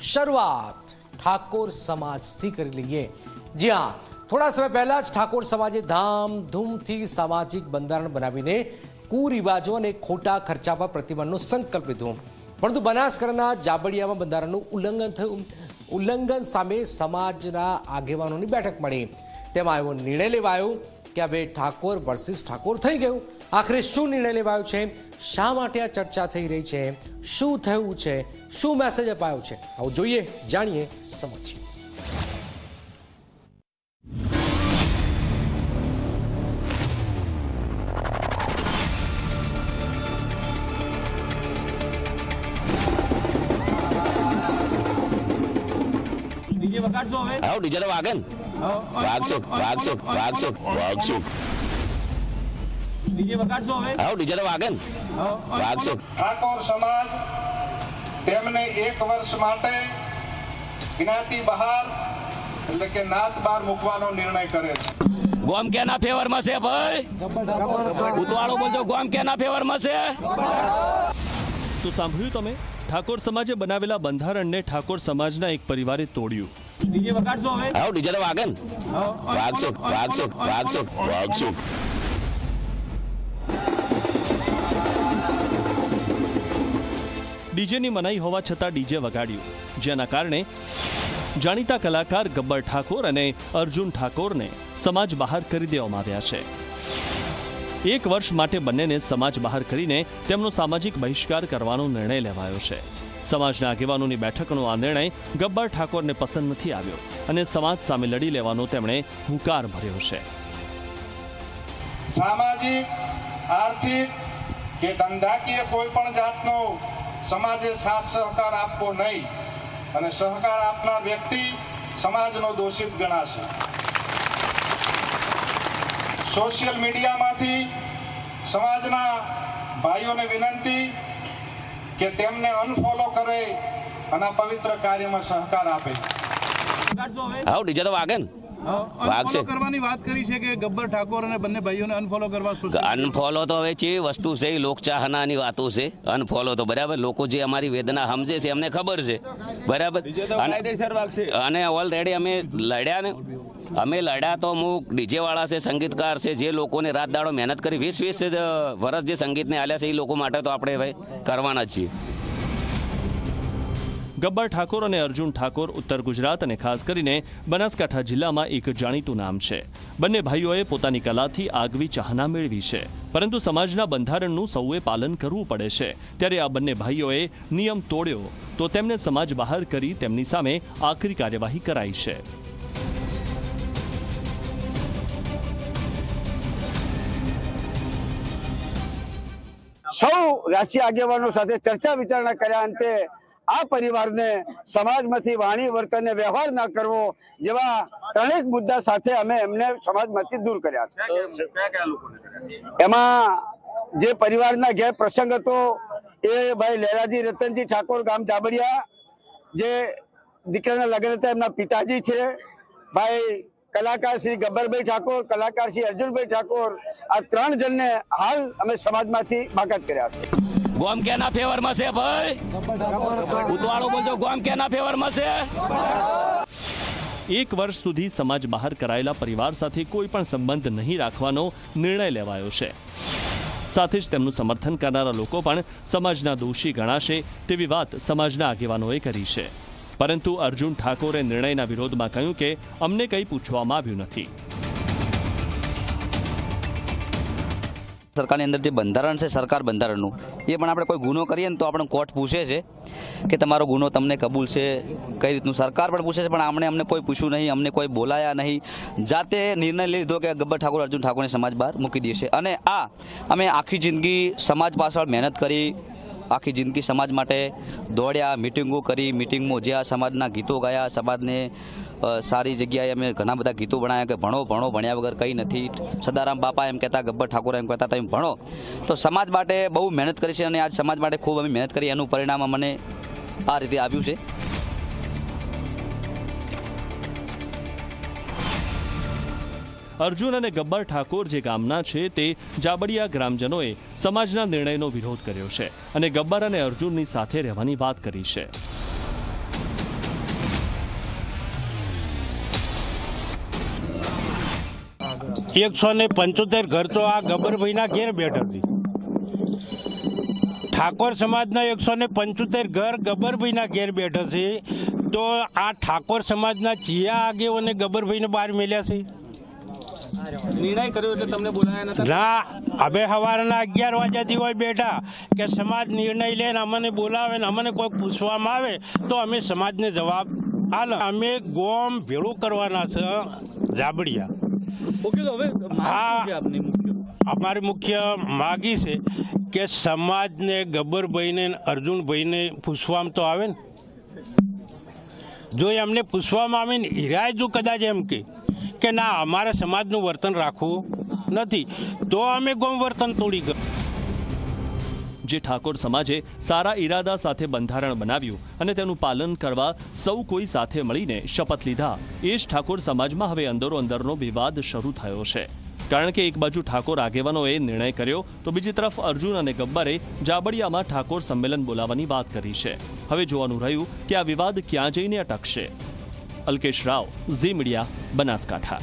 શરૂઆત ઠાકોર સમાજથી કરી લઈએ. જી હા, થોડા સમય પહેલા જ ઠાકોર સમાજે ધામધૂમથી સામાજિક બંધારણ બનાવીને કુરિવાજો અને ખોટા ખર્ચા પર પ્રતિબંધનો સંકલ્પ લીધો. પરંતુ બનાસકાંઠાના જાબડિયામાં બંધારણનું ઉલ્લંઘન થયું. ઉલ્લંઘન સામે સમાજના આગેવાનોની બેઠક મળી. તેમાં એવો નિર્ણય લેવાયો કે હવે ઠાકોર વર્સિસ ઠાકોર થઈ ગયું. આખરે શું નિર્ણય લેવાયો છે? શા માટે આ ચર્ચા થઈ રહી છે? શું થયું છે? શું મેસેજ અપાયો છે? આવું જોઈએ જાણીએ સમજીએ. આવો? ડીજે વાગે ને. વાગશે વાગશે વાગશે વાગશે. ડીજે વગાડશો હવે આવો? ડીજે વાગે ને. વાગશે. ઠાકોર સમાજ તેમને એક વર્ષ માટે જ્ઞાતિ બહાર એટલે કે નાત બહાર મૂકવાનો નિર્ણય કરે છે. ગોમ કેના ફેવરમાં છે ભાઈ? ઉતવાળો બોલજો ગોમ કેના ફેવરમાં છે? તો સાંભળ્યું તમે? ઠાકોર સમાજે બનાવેલા બંધારણને ઠાકોર સમાજના એક પરિવારે તોડ્યું. ડીજે વગાડજો હવે? આવ ડીજે તો વાગે ને. વાગશે વાગશે વાગશે વાગશે. ડીજેની મનાઈ હોવા છતાં ડીજે વગાડ્યું, જેના કારણે જાણીતા કલાકાર ગબ્બર ઠાકોર અને અર્જુન ઠાકોરને સમાજ બહાર કરી દેવામાં આવ્યા છે. એક વર્ષ માટે બંનેને સમાજ બહાર કરીને તેમનો સામાજિક બહિષ્કાર કરવાનો નિર્ણય લેવાયો છે. સમાજના આગેવાનોની બેઠકનો આ નિર્ણય ગબ્બર ઠાકોરને પસંદ નથી આવ્યો અને સમાજ સામે લડી લેવાનો તેમણે હુંકાર ભર્યો છે. સામાજિક, આર્થિક કે ધંધાકીય કોઈ પણ જાતનો સમાજે સાથ સહકાર આપવો નહીં અને સહકાર આપનાર વ્યક્તિ સમાજનો દોષિત ગણાશે. સોશિયલ મીડિયામાંથી સમાજના ભાઈઓને વિનંતી કે તેમને અનફોલો કરે અને પવિત્ર કાર્યમાં સહકાર આપે. આવો ડીજે તો વાગે ને. અનફોલો કરવાની વાત કરી છે કે ગબ્બર ઠાકોર અને બંને ભાઈઓને અનફોલો કરવા અનફોલો તો હવે જે વસ્તુ છે એ લોકચાહનાની વાતો છે. અનફોલો તો બરાબર? લોકો જે અમારી વેદના સમજે છે એમને ખબર છે. બરાબર? અને- ઓલરેડી અમે લડ્યા ને. અમે લડ્યા તો અમુક ડીજે વાળા છે સંગીતકાર છે જે લોકોને રાત દાડો મહેનત કરી વીસ વીસ વર્ષ જે સંગીતને આલ્યા છે એ લોકો માટે તો આપણે હવે કરવાના જ છીએ. ગબ્બર ઠાકોર અને અર્જુન ઠાકોર ઉત્તર ગુજરાત અને ખાસ કરીને બનાસકાંઠા જિલ્લામાં એક જાણીતું નામ છે. બંને ભાઈઓએ પોતાની કલાથી આગવી ચાહના મેળવી છે. પરંતુ સમાજના બંધારણનું સૌએ પાલન કરવું પડે છે. ત્યારે આ બંને ભાઈઓએ નિયમ તોડ્યો તો તેમને સમાજ બહાર કરી તેમની સામે આકરી કાર્યવાહી કરાઈ છે. સૌ રાજકીય આગેવાનો સાથે ચર્ચા વિચારણા કર્યા અંતે આ પરિવારને સમાજમાંથી વાણી વર્તન અને વ્યવહાર ના કરવો જેવા ત્રણેક મુદ્દા સાથે અમે એમને સમાજમાંથી દૂર કર્યા છે. એમાં જે પરિવારના ઘેર પ્રસંગ હતો એ ભાઈ લહેરાજી રતનજી ઠાકોર ગામ જાબડિયા જે દીકરાના લગ્ન હતા એમના પિતાજી છે ભાઈ કલાકાર શ્રી ગબ્બરભાઈ ઠાકોર કલાકાર શ્રી અર્જુનભાઈ ઠાકોર આ ત્રણ જણને હાલ અમે સમાજમાંથી બાકાત કર્યા છે. ગોમ કેના ફેવરમાં છે ભાઈ? ઉતવાળો બોલજો ગોમ કેના ફેવરમાં છે એક વર્ષ સુધી સમાજ બહાર કરાયેલા પરિવાર સાથે કોઈ પણ સંબંધ નહીં રાખવાનો નિર્ણય લેવાયો છે. સાથે જ તેમનું સમર્થન કરનારા લોકો પણ સમાજના દોષી ગણાશે તેવી વાત સમાજના આગેવાનોએ કરી છે. પરંતુ અર્જુન ઠાકોરે નિર્ણયના વિરોધમાં કહ્યું કે અમને કંઈ પૂછવામાં આવ્યું નથી. સરકારની અંદર જે બંધારણ છે, સરકાર બંધારણનું, એ પણ આપણે કોઈ ગુનો કરીએ ને તો આપણે કોર્ટ પૂછે છે કે તમારો ગુનો તમને કબૂલ છે, કઈ રીતનું? સરકાર પણ પૂછે છે, પણ આમણે અમને કોઈ પૂછ્યું નહીં, અમને કોઈ બોલાયા નહીં. જાતે નિર્ણય લીધો કે ગબ્બર ઠાકોર અર્જુન ઠાકોરને સમાજ બહાર મૂકી દેશે અને આ, અમે આખી જિંદગી સમાજ પાછળ મહેનત કરી આખી જિંદગી સમાજ માટે દોડ્યા મિટિંગો કરી મિટિંગમાં જ્યાં સમાજના ગીતો ગાયા. સમાજને સારી જગ્યાએ અમે ઘણા બધા ગીતો ભણાયા કે ભણો ભણો, ભણ્યા વગર કંઈ નથી. સદારામ બાપા એમ કહેતા, ગબ્બર ઠાકોર એમ કહેતા, તમે ભણો. તો સમાજ માટે બહુ મહેનત કરી છે અને આજ સમાજ માટે ખૂબ અમે મહેનત કરી. એનું પરિણામ અમને આ રીતે આવ્યું છે. અર્જુન અને ગબ્બર ઠાકોર જે ગામના છે તે જાબડિયા ગ્રામજનોએ સમાજના નિર્ણયનો વિરોધ કર્યો છે અને ગબ્બર અને અર્જુનની સાથે રહેવાની વાત કરી છે. એકસો ને પંચોતેર ઘર તો આ ગબ્બરભાઈના ઘેર બેઠક ઠાકોર સમાજના એકસો ને પંચોતેર ઘર ગબ્બરભાઈના ઘેર બેઠા છે. તો આ ઠાકોર સમાજના ચિયા આગેઓને ગબ્બરભાઈને બહાર મેળ્યા છે? નિર્ણય કર્યો એટલે તમને બોલાયા નતા? ના હવે સવારના અગિયાર વાગ્યાથી હોય બેઠા કે સમાજ નિર્ણય લઈને અમને બોલાવે ને અમને કોઈ પૂછવામાં આવે તો અમે સમાજને જવાબ હાલ અમે ગોમ ભેળું કરવાના છે જાબડિયા હા. અમારી મુખ્ય માગી છે કે સમાજને ગબ્બરભાઈને ને અર્જુનભાઈને પૂછવામાં તો આવે ને. જો એમને પૂછવામાં આવે ને હિરાય જો કદાચ એમ કે. કે ના, અમારે સમાજનું વર્તન રાખવું નથી. તો અમે ગૌ વર્તન તોડી કર જે ઠાકોર સમાજે સારા ઈરાદા સાથે બંધારણ બનાવ્યું અને તેનું પાલન કરવા સૌ કોઈ સાથે મળીને શપથ લીધા, એ જ ઠાકોર સમાજમાં હવે અંદરો અંદરનો વિવાદ શરૂ થયો છે. કારણ કે એક બાજુ ઠાકોર આગેવાનોએ નિર્ણય કર્યો, તો બીજી તરફ અર્જુન અને ગબ્બરે જાબડિયામાં ઠાકોર સંમેલન બોલાવવાની વાત કરી છે. હવે જોવાનું રહ્યું કે આ વિવાદ ક્યાં જઈને અટકશે. અલ્કેશ રાવ ઝી મીડિયા બનાસકાંઠા.